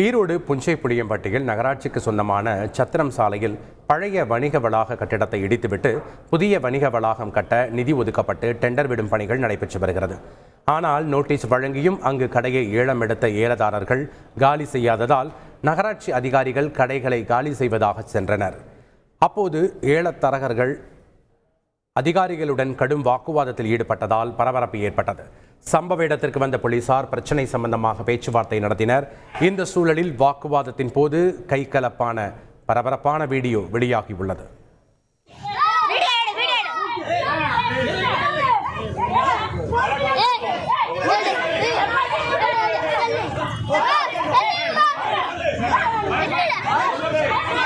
ஈரோடு புஞ்சை புளியம்பட்டியில் நகராட்சிக்கு சொந்தமான சத்திரம் சாலையில் பழைய வணிக வளாக கட்டிடத்தை இடித்துவிட்டு புதிய வணிக வளாகம் கட்ட நிதி ஒதுக்கப்பட்டு டெண்டர் விடும் பணிகள் நடைபெற்று வருகிறது. ஆனால் நோட்டீஸ் வழங்கியும் அங்கு கடையை ஏலம் எடுத்த ஏலதாரர்கள் காலி செய்யாததால் நகராட்சி அதிகாரிகள் கடைகளை காலி செய்வதாக சென்றனர். அப்போது ஏலத்தரகர்கள் அதிகாரிகளுடன் கடும் வாக்குவாதத்தில் ஈடுபட்டதால் பரபரப்பு ஏற்பட்டது. சம்பவ இடத்திற்கு வந்த போலீசார் பிரச்சனை சம்பந்தமாக பேச்சுவார்த்தை நடத்தினர். இந்த சூழலில் வாக்குவாதத்தின் போது கைகலப்பான பரபரப்பான வீடியோ வெளியாகியுள்ளது Yeah.